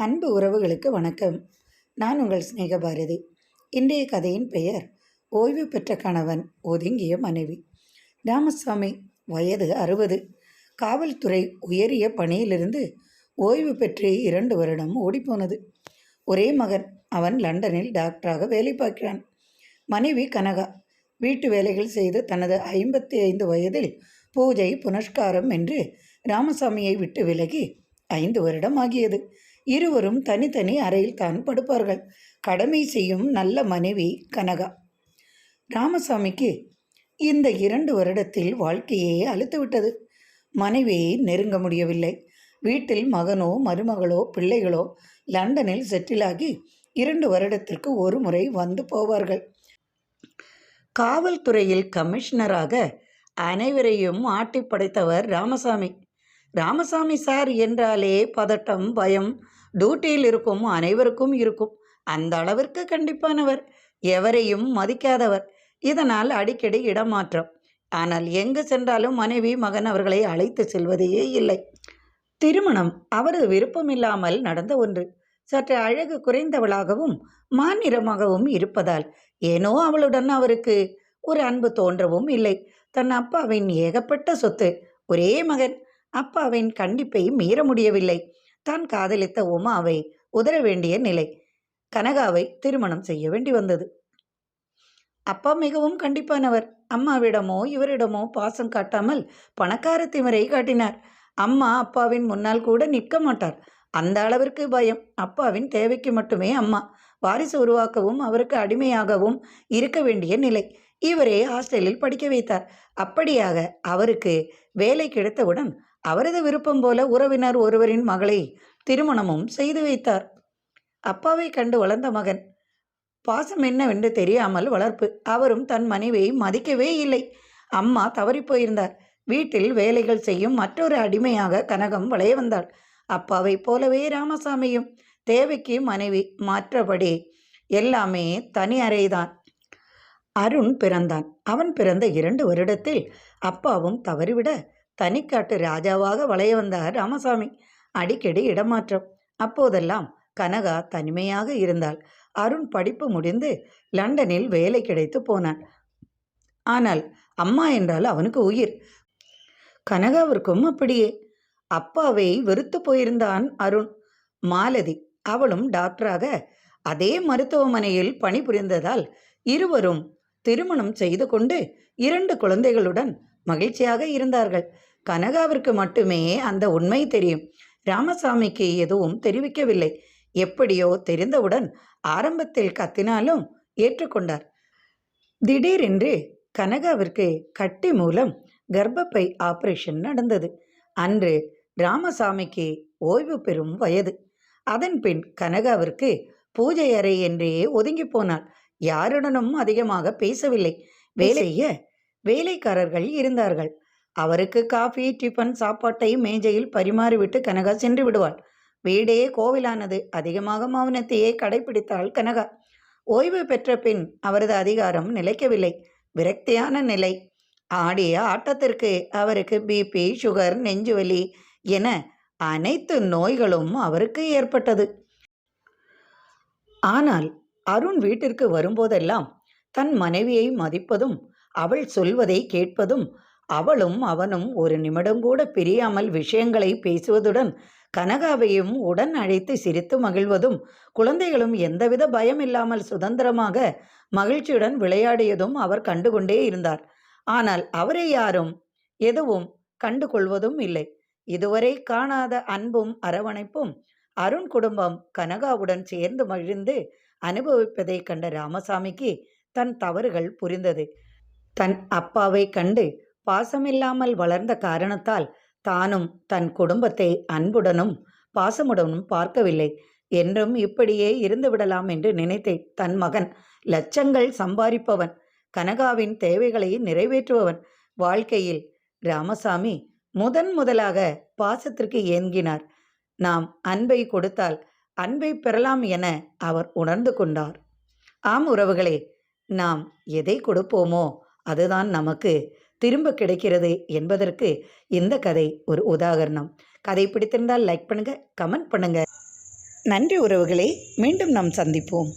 அன்பு உறவுகளுக்கு வணக்கம். நான் உங்கள் சிநேக பாரதி இன்றைய கதையின் பெயர் ஓய்வு பெற்ற கணவன் ஒதுங்கிய மனைவி. ராமசாமி வயது அறுபது. காவல்துறை உயரிய பணியிலிருந்து ஓய்வு பெற்று இரண்டு வருடம் ஓடிப்போனது. ஒரே மகன் அவன் லண்டனில் டாக்டராக வேலை பார்க்கிறான். மனைவி கனகா வீட்டு வேலைகள் செய்து தனது ஐம்பத்தி ஐந்து வயதில் பூஜை புனஸ்காரம் என்று ராமசாமியை விட்டு விலகி ஐந்து வருடம் ஆகியது. இருவரும் தனித்தனி அறையில் தான் படுப்பார்கள். கடமை செய்யும் நல்ல மனைவி கனகா. ராமசாமிக்கு இந்த இரண்டு வருடத்தில் வாழ்க்கையே அழுத்துவிட்டது. மனைவியை நெருங்க முடியவில்லை. வீட்டில் மகனோ மருமகளோ பிள்ளைகளோ லண்டனில் செட்டிலாகி இரண்டு வருடத்திற்கு ஒரு முறை வந்து போவார்கள். காவல்துறையில் கமிஷனராக அனைவரையும் ஆட்டி படைத்தவர் ராமசாமி. ராமசாமி சார் என்றாலே பதட்டம் பயம். டியூட்டியில் இருக்கும் அனைவருக்கும் இருக்கும். அந்த அளவிற்கு கண்டிப்பானவர். எவரையும் மதிக்காதவர். இதனால் அடிக்கடி இடமாற்றம். ஆனால் எங்கு சென்றாலும் மனைவி மகன் அவர்களை அழைத்து செல்வதே இல்லை. திருமணம். அவரது விருப்பமில்லாமல் நடந்த ஒன்று. சற்று அழகு குறைந்தவளாகவும் மாநிறமாகவும் இருப்பதால் ஏனோ அவளுடன் அவருக்கு ஒரு அன்பு தோன்றவும் இல்லை. தன் அப்பாவின் ஏகப்பட்ட சொத்து. ஒரே மகன். அப்பாவின் கண்டிப்பை மீற முடியவில்லை. தான் காதலித்த உமாவை உதற வேண்டிய நிலை. கனகாவை திருமணம் செய்ய வேண்டி வந்தது. அப்பா மிகவும் கண்டிப்பானவர். அம்மாவிடமோ இவரிடமோ பாசம் காட்டாமல் பணக்கார திமரை காட்டினார். அம்மா அப்பாவின் முன்னால் கூட நிற்க மாட்டார். அந்த அளவிற்கு பயம். அப்பாவின் தேவைக்கு மட்டுமே அம்மா. வாரிசு உருவாக்கவும் அவருக்கு அடிமையாகவும் இருக்க வேண்டிய நிலை. இவரே ஹாஸ்டலில் படிக்க வைத்தார். அப்படியாக அவருக்கு வேலை கிடைத்தவுடன் அவரது விருப்பம் போல உறவினர் ஒருவரின் மகளை திருமணமும் செய்து வைத்தார். அப்பாவை கண்டு வளர்ந்த மகன். பாசம் என்னவென்று தெரியாமல் வளர்ப்பு. அவரும் தன் மனைவியை மதிக்கவே இல்லை. அம்மா தவறி போயிருந்தார். வீட்டில் வேலைகள் செய்யும் மற்றொரு அடிமையாக கனகம் வளைய வந்தாள். அப்பாவை போலவே ராமசாமியும். தேவைக்கு மனைவி மாற்றபடி எல்லாமே தனி அறைதான். அருண் பிறந்தான். அவன் பிறந்த இரண்டு வருடத்தில் அப்பாவும் தவறிவிட தனிக்காட்டு ராஜாவாக வளைய வந்தார் ராமசாமி. அடிக்கடி இடமாற்றம். அப்போதெல்லாம் கனகா தனிமையாக இருந்தாள். அருண் படிப்பு முடிந்து லண்டனில் வேலை கிடைத்து போனான். ஆனால் அம்மா என்றால் அவனுக்கு உயிர். கனகாவிற்கும் அப்படியே. அப்பாவை வெறுத்து போயிருந்தான் அருண். மாலதி அவளும் டாக்டராக அதே மருத்துவமனையில் பணிபுரிந்ததால் இருவரும் திருமணம் செய்து கொண்டு இரண்டு குழந்தைகளுடன் மகிழ்ச்சியாக இருந்தார்கள். கனகாவிற்கு மட்டுமே அந்த உண்மை தெரியும். ராமசாமிக்கு எதுவும் தெரிவிக்கவில்லை. எப்படியோ தெரிந்தவுடன் ஆரம்பத்தில் கத்தினாலும் ஏற்றுக்கொண்டார். திடீரென்று கனகாவிற்கு கட்டி மூலம் கர்ப்பப்பை ஆபரேஷன் நடந்தது. அன்று ராமசாமிக்கு ஓய்வு பெறும் வயது. அதன் பின் கனகாவிற்கு பூஜை அறை என்றே ஒதுங்கி போனாள். யாருடனும் அதிகமாக பேசவில்லை. வேலை செய்ய வேலைக்காரர்கள் இருந்தார்கள். அவருக்கு காஃபி டிஃபன் சாப்பாட்டை மேஜையில் பரிமாறிவிட்டு கனகா சென்று விடுவாள். வீடே கோவிலானது. அதிகமாக மௌனத்தையே கடைபிடித்தாள் கனகா. ஓய்வு பெற்ற பின் அவரது அதிகாரம் நிலைக்கவில்லை. விரக்தியான நிலை. ஆடிய ஆட்டத்திற்கு அவருக்கு பிபி சுகர் நெஞ்சுவலி என அனைத்து நோய்களும் அவருக்கு ஏற்பட்டது. ஆனால் அருண் வீட்டிற்கு வரும்போதெல்லாம் தன் மனைவியை மதிப்பதும் அவள் சொல்வதை கேட்பதும் அவளும் அவனும் ஒரு நிமிடம் கூட பிரியாமல் விஷயங்களை பேசுவதுடன் கனகாவையும் உடன் அழைத்து சிரித்து மகிழ்வதும் குழந்தைகளும் எந்தவித பயம் இல்லாமல் சுதந்திரமாக மகிழ்ச்சியுடன் விளையாடியதும் அவர் கண்டுகொண்டே இருந்தார். ஆனால் அவரை யாரும் எதுவும் கண்டு கொள்வதும் இல்லை. இதுவரை காணாத அன்பும் அரவணைப்பும் அருண் குடும்பம் கனகாவுடன் சேர்ந்து மகிழ்ந்து அனுபவிப்பதை கண்ட ராமசாமிக்கு தன் தவறுகள் புரிந்தது. தன் அப்பாவை கண்டு பாசமில்லாமல் வளர்ந்த காரணத்தால் தானும் தன் குடும்பத்தை அன்புடனும் பாசமுடனும் பார்க்கவில்லை. என்றும் இப்படியே இருந்து விடலாம் என்று நினைத்தேன். தன் மகன் லட்சங்கள் சம்பாதிப்பவன் கனகாவின் தேவைகளை நிறைவேற்றுபவன் வாழ்க்கையில் ராமசாமி முதன் முதலாக பாசத்திற்கு ஏங்கினார். நாம் அன்பை கொடுத்தால் அன்பை பெறலாம் என அவர் உணர்ந்து கொண்டார். ஆம் உறவுகளே நாம் எதை கொடுப்போமோ அதுதான் நமக்கு திரும்ப கிடைக்கிறது என்பதற்கு இந்த கதை ஒரு உதாகரணம் கதை பிடித்திருந்தால் லைக் பண்ணுங்க கமெண்ட் பண்ணுங்க. நன்றி உறவுகளே மீண்டும் நாம் சந்திப்போம்.